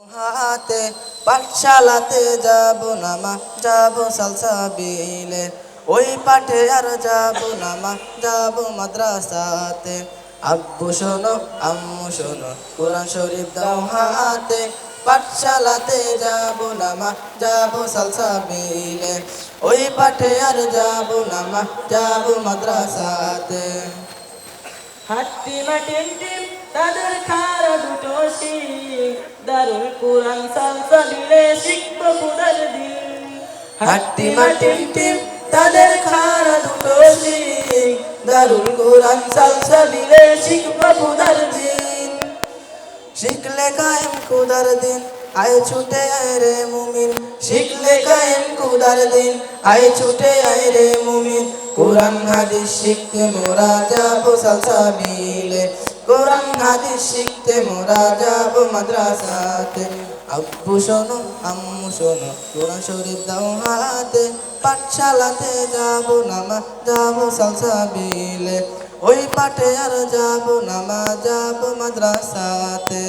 হাতে, পাঠশালাতে যাব না মা, যাব সালসা বিলে। ওই পাঠে আর যাব না মা, যাব মাদ্রাসাতে। আব্বু শোনো, আম্মু শোনো, কোরআন শরীফ দাও হাতে। পাঠশালাতে যাব না মা, যাব সালসা বিলে। ওই পাঠে আর যাব না মা, যাব মাদ্রাসাতে। হাট্টি মাটির তাদের খারা কোরআন টিম তাদের খারা শিখ। দারুল কোরআন শিখব দিন। শিখলে কায়েম খুদার দিন, আয় ছুটে আয় রে মুমিন। শিখলে কায়েম খুদার দিন, আয় ছুটে আয় রে মুমিন। কোরআন, হাদিস শিখতে মোরা যাব সালসাবিলে কোরআন, হাদিস শিখতে মোরা যাব মাদ্রাসাতে। আব্বু শোনো, আম্মু শোনো, কোরআন শরীফ দাও হাতে। পাঠশালাতে যাব নামা যাব সালসাবিলে। ওই পাঠে আর যাব নামা যাব মাদ্রাসাতে।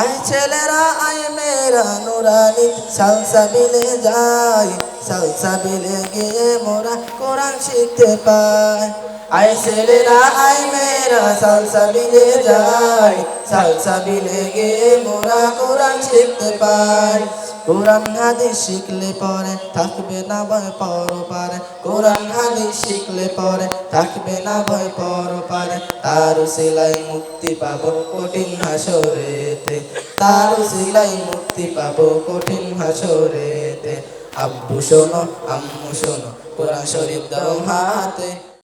আই ছেলেরা, আই মেয়েরা, নুরানি সালসাবিলে যাই সালসাবিলে গিয়ে মোরা কোরআন শিখতে পাই আই ছেলেরা আই মেয়েরা সালসাবিলে যাই সালসাবিলে গিয়ে মোরা কোরআন শিখতে পাই। কোরআন হাদিস শিখলে পরে থাকবে না ভয় পর পারে কোরআন হাদিস শিখলে পরে থাকবে না ভয় পর পারে তার সেলাই মুক্তি পাবো কঠিন হাসরেতে। তার সেলাই মুক্তি পাবো কঠিন হাসরেতে। আব্বু শোনো, আম্মু শোনো, কোরআন শরীফ দাও হাতে।